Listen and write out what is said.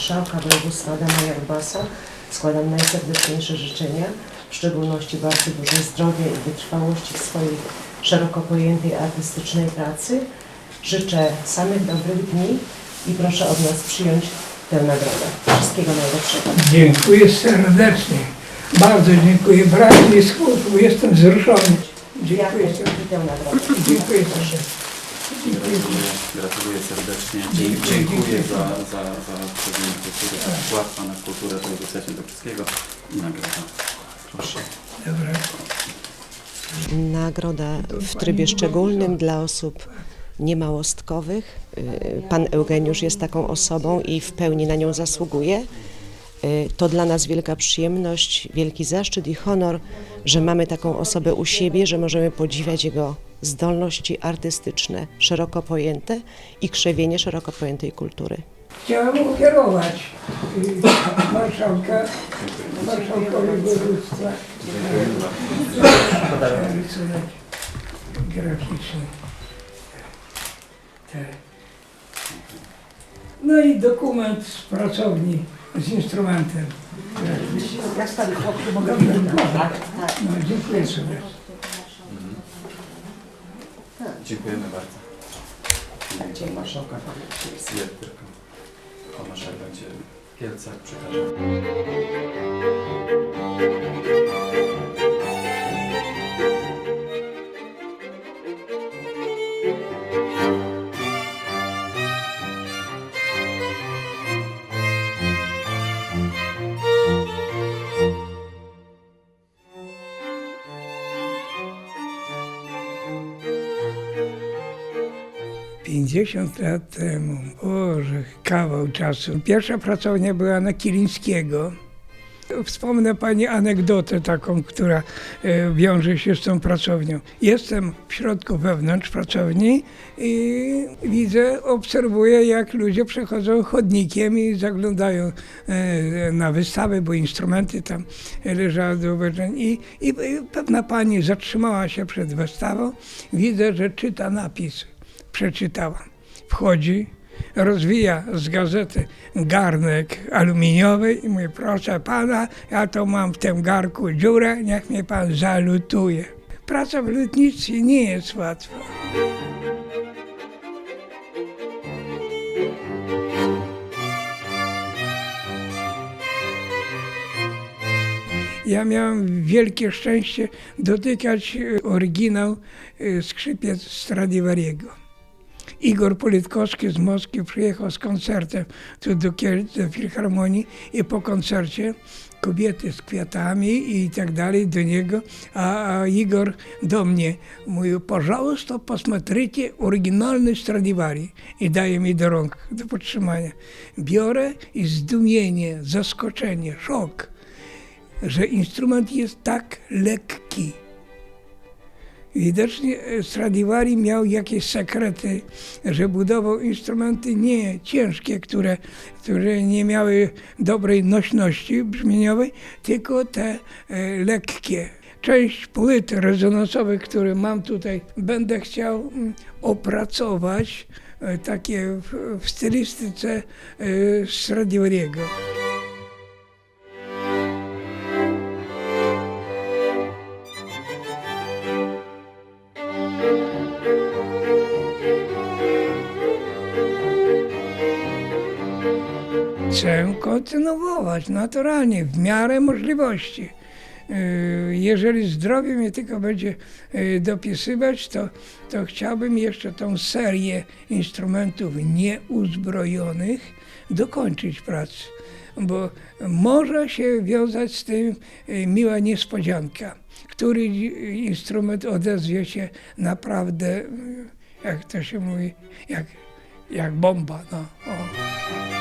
Marszałka Województwa Adama Jarbasa składam najserdeczniejsze życzenia, w szczególności bardzo dużo zdrowia i wytrwałości w swojej szeroko pojętej artystycznej pracy. Życzę samych dobrych dni i proszę od nas przyjąć tę nagrodę. Wszystkiego najlepszego. Dziękuję serdecznie. Bardzo dziękuję. Brak mi słów, jestem wzruszony. Dziękuję Ja tę nagrodę. Dziękuję serdecznie. Gratuluję, gratuluję serdecznie. Dziękuję, Dziękuję, za, za, za przedmiot kultury, za wkład Pana w kulturę województwa świętokrzyskiego i nagroda. Proszę. Dobra. Nagroda w trybie szczególnym dla osób niemałostkowych. Y, Pan Eugeniusz jest taką osobą i w pełni na nią zasługuje. Y, To dla nas wielka przyjemność, wielki zaszczyt i honor, że mamy taką osobę u siebie, że możemy podziwiać jego zdolności artystyczne, szeroko pojęte i krzewienie szeroko pojętej kultury. Chciałem ukierować y, marszałka, marszałkowi województwa. Rysunek graficzny. No i dokument z pracowni z instrumentem. Ja stary chłopcy mogę Tak, No, dziękuję serdecznie. Dziękujemy bardzo. Dziękuję Pan Marszałka. Jak tylko Pan Marszałek będzie w Kielcach, przekażę. 50 lat temu, Boże, kawał czasu. Pierwsza pracownia była na Kilińskiego. Wspomnę Pani anegdotę taką, która e, wiąże się z tą pracownią. Jestem w środku wewnątrz pracowni i widzę, obserwuję jak ludzie przechodzą chodnikiem i zaglądają e, na wystawy, bo instrumenty tam leżały do obejrzenia. I, I pewna Pani zatrzymała się przed wystawą, widzę, że czyta napis Przeczytała. Wchodzi, rozwija z gazety garnek aluminiowy i mówi, proszę pana, ja to mam w tym garku dziurę, niech mnie pan zalutuje. Praca w lutnictwie nie jest łatwa. Ja miałem wielkie szczęście dotykać e, oryginał e, skrzypiec Stradivariego. Igor Politkowski z Moskwy przyjechał z koncertem tu do Kielc, do Filharmonii i po koncercie kobiety z kwiatami i tak dalej do niego, a, a Igor do mnie mówił, пожалуйста, посмотрите oryginalny Stradivari i daje mi do rąk, do podtrzymania. Biorę i zdumienie, zaskoczenie, szok, że instrument jest tak lekki. Widocznie e, Stradivari miał jakieś sekrety, że budował instrumenty nie ciężkie, które, które nie miały dobrej nośności brzmieniowej, tylko te e, lekkie. Część płyt rezonansowych, które mam tutaj, będę chciał mm, opracować e, takie w, w stylistyce e, Stradivariego. Chcę kontynuować naturalnie, w miarę możliwości. Yy, Jeżeli zdrowie mnie tylko będzie yy, dopisywać, to, to chciałbym jeszcze tą serię instrumentów nieuzbrojonych dokończyć pracę, bo może się wiązać z tym yy, miła niespodzianka, który instrument odezwie się naprawdę, jak to się mówi, jak, jak bomba. No. O.